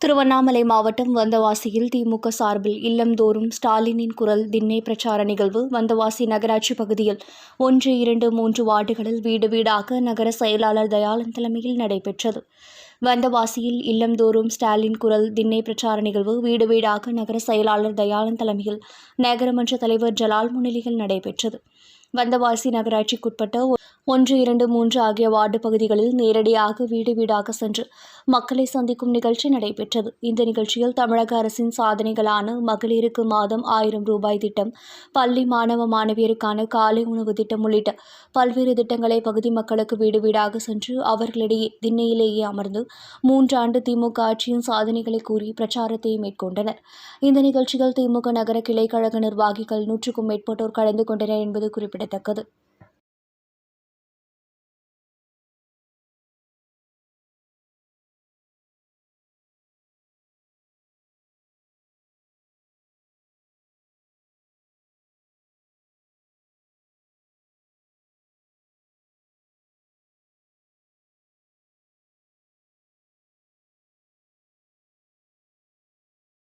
திருவண்ணாமலை மாவட்டம் வந்தவாசியில் திமுக சார்பில் இல்லந்தோறும் ஸ்டாலினின் குரல் திண்ணை பிரச்சார நிகழ்வு வந்தவாசி நகராட்சி பகுதியில் ஒன்று இரண்டு மூன்று வார்டுகளில் வீடு வீடாக நகர செயலாளர் தயாளன் தலைமையில் நடைபெற்றது. வந்தவாசியில் இல்லந்தோறும் ஸ்டாலின் குரல் திண்ணை பிரச்சார நிகழ்வு வீடு வீடாக நகர செயலாளர் தயாளன் தலைமையில் நகரமன்ற தலைவர் ஜலால் முன்னிலையில் நடைபெற்றது. வந்தவாசி நகராட்சிக்குட்பட்ட ஒன்று இரண்டு மூன்று ஆகிய வார்டு பகுதிகளில் நேரடியாக வீடு வீடாக சென்று மக்களை சந்திக்கும் நிகழ்ச்சி நடைபெற்றது. இந்த நிகழ்ச்சியில் தமிழக அரசின் சாதனைகளான மகளிருக்கு மாதம் ஆயிரம் ரூபாய் திட்டம் பள்ளி மாணவ மாணவியருக்கான காலை உணவு திட்டம் உள்ளிட்ட பல்வேறு திட்டங்களை பகுதி மக்களுக்கு வீடு வீடாக சென்று அவர்களிடையே திண்ணையிலேயே அமர்ந்து மூன்றாண்டு திமுக ஆட்சியின் சாதனைகளை கூறி பிரச்சாரத்தை மேற்கொண்டனர். இந்த நிகழ்ச்சியில் திமுக நகர கிளைக்கழக நிர்வாகிகள் நூற்றுக்கும் மேற்பட்டோர் கலந்து கொண்டனர் என்பது குறிப்பிடத்தக்கது